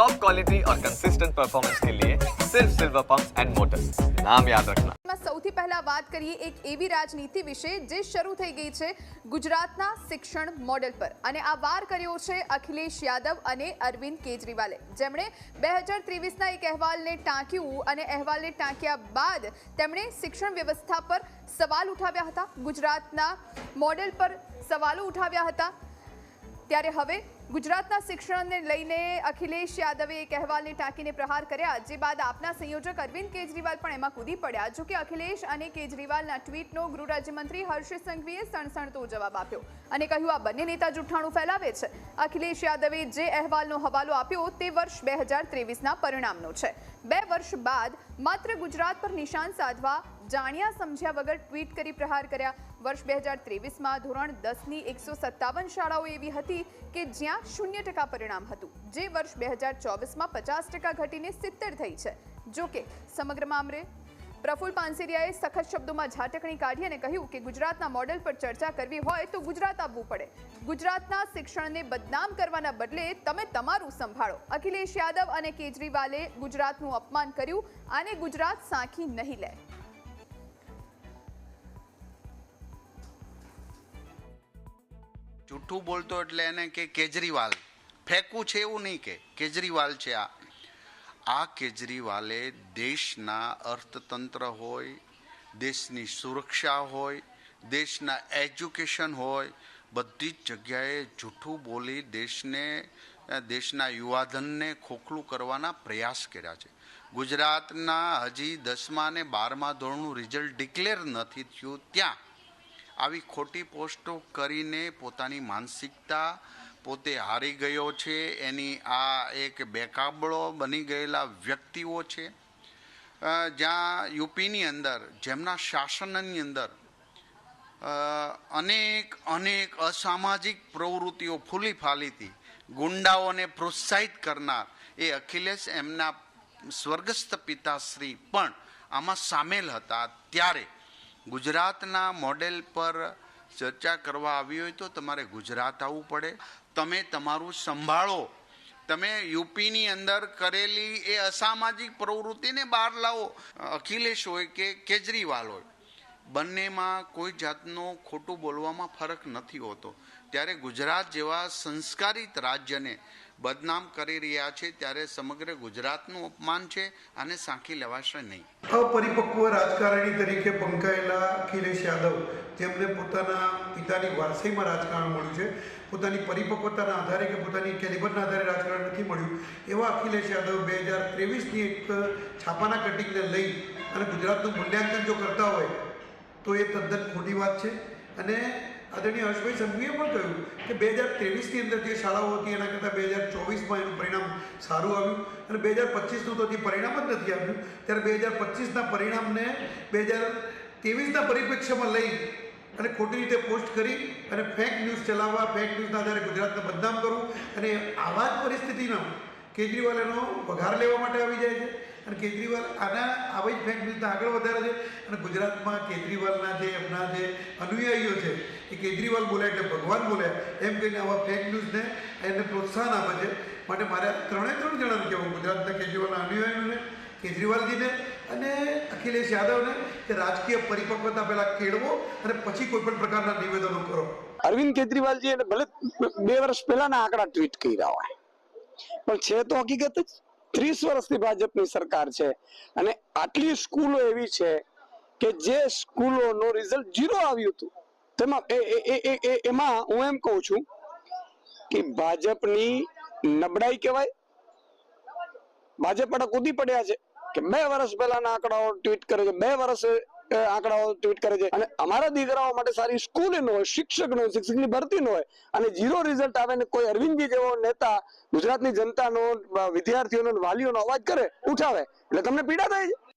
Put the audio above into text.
Top quality और consistent performance के लिए सिर्फ सिल्वर पंप एंड मोटर्स नाम याद रखना માં સૌથી પહેલા વાત કરીએ એક એવી રાજનીતિ વિશે જે શરૂ થઈ ગઈ છે ગુજરાતના શિક્ષણ મોડેલ પર અને આ વાર કર્યો છે અખિલેશ યાદવ અને અરવિંદ કેજરીવાલે જેમણે બે હજાર ત્રેવીસના એક અહેવાલને ટાંક્યું અને અહેવાલને ટાંક્યા બાદ તેમણે શિક્ષણ વ્યવસ્થા પર સવાલ ઉઠાવ્યા હતા ગુજરાતના મોડેલ પર સવાલો ઉઠાવ્યા હતા ત્યારે હવે ગુજરાતના શિક્ષણને લઈને અખિલેશ યાદવે એક અહેવાલને ટાંકીને પ્રહાર કર્યા, જે બાદ આપના સંયોજક અરવિંદ કેજરીવાલ પણ એમાં કૂદી પડ્યા. જો કે અખિલેશ અને કેજરીવાલના ટ્વીટનો ગૃહ રાજ્યમંત્રી હર્ષ સંઘવીએ સણસણતો જવાબ આપ્યો અને કહ્યું, આ બંને નેતા જૂઠાણું ફેલાવે છે. અખિલેશ યાદવે જે અહેવાલનો હવાલો આપ્યો, તે વર્ષ બે હજાર ત્રેવીસના પરિણામનો છે. બે વર્ષ બાદ માત્ર ગુજરાત પર નિશાન સાધવા જાણ્યા સમજ્યા વગર ટ્વીટ કરી પ્રહાર કર્યા. વર્ષ બે હજાર ત્રેવીસમાં ધોરણ દસની એકસો સત્તાવન શાળાઓ એવી હતી કે જ્યાં શૂન્ય ટકા પરિણામ હતું. જે વર્ષ બે હજાર ચોવીસમાં પચાસ ટકા ઘટીને સિત્તેર થઈ છે. જોકે સમગ્ર મામલે પ્રફુલ પાનસેરિયાએ સખત શબ્દોમાં ઝાટકણી કાઢી અને કહ્યું કે ગુજરાતના મોડેલ પર ચર્ચા કરવી હોય તો ગુજરાત આવવું પડે. ગુજરાતના શિક્ષણને બદનામ કરવાના બદલે તમે તમારું સંભાળો. અખિલેશ યાદવ અને કેજરીવાલે ગુજરાતનું અપમાન કર્યું, આને ગુજરાત સાંખી નહીં લે. જૂઠું બોલતો એટલે એને કે કેજરીવાલ. ફેંકવું છે એવું નહીં કે, કેજરીવાલ છે આ. આ કેજરીવાલે દેશના અર્થતંત્ર હોય, દેશની સુરક્ષા હોય, દેશના એજ્યુકેશન હોય, બધી જ જગ્યાએ જૂઠું બોલી દેશને દેશના યુવાધનને ખોખલું કરવાના પ્રયાસ કર્યા છે. ગુજરાતના હજી દસમા અને બારમા ધોરણનું રિઝલ્ટ ડિક્લેર નથી થયું ત્યાં. આવી ખોટી પોસ્ટો કરીને પોતાની માનસિકતા પોતે હારી ગયો છે, એની આ એક બેકાબળો બની ગયેલા વ્યક્તિઓ છે. જ્યાં યુપીની અંદર, જેમના શાસનની અંદર અનેક અનેક અસામાજિક પ્રવૃત્તિઓ ફૂલી ફાલીતી ગુંડાઓને પ્રોત્સાહિત કરનાર એ અખિલેશ એમના સ્વર્ગસ્થ પિતાશ્રી પણ આમાં સામેલ હતા. ત્યારે ગુજરાતના મોડેલ પર ચર્ચા કરવા આવી હોય તો તમારે ગુજરાત આવવું પડે. તમે તમારું સંભાળો. તમે યુપીની અંદર કરેલી એ અસામાજિક પ્રવૃત્તિને બહાર લાવો. અખિલેશ હોય કે કેજરીવાલ હોય. બંનેમાં કોઈ જાતનો ખોટું બોલવામાં ફરક નથી હોતો. ત્યારે ગુજરાત જેવા સંસ્કારિત રાજ્યને બદનામ કરી રહ્યા છે, ત્યારે સમગ્ર ગુજરાતનું અપમાન છે અને સાંખી લેવાશે નહીં. અપરિપક્વ રાજકારણી તરીકે પંકાયેલા અખિલેશ યાદવ, જેમને પોતાના પિતાની વારસાઈમાં રાજકારણ મળ્યું છે, પોતાની પરિપક્વતાના આધારે કે પોતાની કેલિબરના આધારે રાજકારણ નથી મળ્યું, એવા અખિલેશ યાદવ બે હજાર ત્રેવીસની એક છાપાના કટિંગને લઈ અને ગુજરાતનું મૂલ્યાંકન જો કરતા હોય તો એ તદ્દન ખોટી વાત છે. અને આદરણીય હર્ષભાઈ સંઘવીએ પણ કહ્યું કે બે હજાર ત્રેવીસની અંદર જે શાળાઓ હતી, એના કરતાં બે હજાર ચોવીસમાં એનું પરિણામ સારું આવ્યું. અને બે હજાર પચીસનું તો હજી પરિણામ જ નથી આવ્યું. ત્યારે બે હજાર પચીસના પરિણામને બે હજાર ત્રેવીસના પરિપ્રેક્ષ્યમાં લઈ અને ખોટી રીતે પોસ્ટ કરી અને ફેક ન્યૂઝ ચલાવવા ફેક ન્યૂઝના આધારે ગુજરાતને બદનામ કરવું અને આવા જ પરિસ્થિતિનો કેજરીવાલ એનો પગાર લેવા માટે આવી જાય છે. અને કેજરીવાલ આના આવી જ ફેક્ટ ન્યૂઝને આગળ વધારે છે. અને ગુજરાતમાં કેજરીવાલના જે એમના જે અનુયાયીઓ છે, એ કેજરીવાલ બોલ્યા એટલે ભગવાન બોલ્યા એમ કહીને આવા ફેક ન્યૂઝને એને પ્રોત્સાહન આપે છે. માટે મારે ત્રણે ત્રણ જણાને કહેવું, ગુજરાતના કેજરીવાલના અનુયાયીઓને, કેજરીવાલજીને અને અખિલેશ યાદવને કે રાજકીય પરિપક્વતા પહેલાં કેળવો અને પછી કોઈ પણ પ્રકારના નિવેદનો કરો. અરવિંદ કેજરીવાલજી એને ભલે બે વર્ષ પહેલાના આંકડા ટ્વીટ કર્યા હોય, પણ છે તો હકીકત જ. ત્રીસ વર્ષથી ભાજપની સરકાર છે. અને આટલી સ્કૂલો એવી છે કે જે સ્કૂલોનું રિઝલ્ટ ઝીરો આવ્યું હતું. તેમાં એમાં હું એમ કહું છું કે ભાજપની નબળાઈ કહેવાય. ભાજપ માટે કૂદી પડ્યા છે કે બે વર્ષ પહેલાના આંકડાઓ ટ્વીટ કરે છે. બે વર્ષ આંકડાઓ ટ્વીટ કરે છે. અને અમારા દીકરાઓ માટે સારી સ્કૂલ ન હોય શિક્ષક ન હોય, શિક્ષકની ભરતી ન હોય, અને જીરો રિઝલ્ટ આવે ને કોઈ અરવિંદજી જેવો નેતા ગુજરાતની જનતાનો વિદ્યાર્થીઓનો વાલીઓનો અવાજ કરે, ઉઠાવે. એટલે તમને પીડા થાય છે?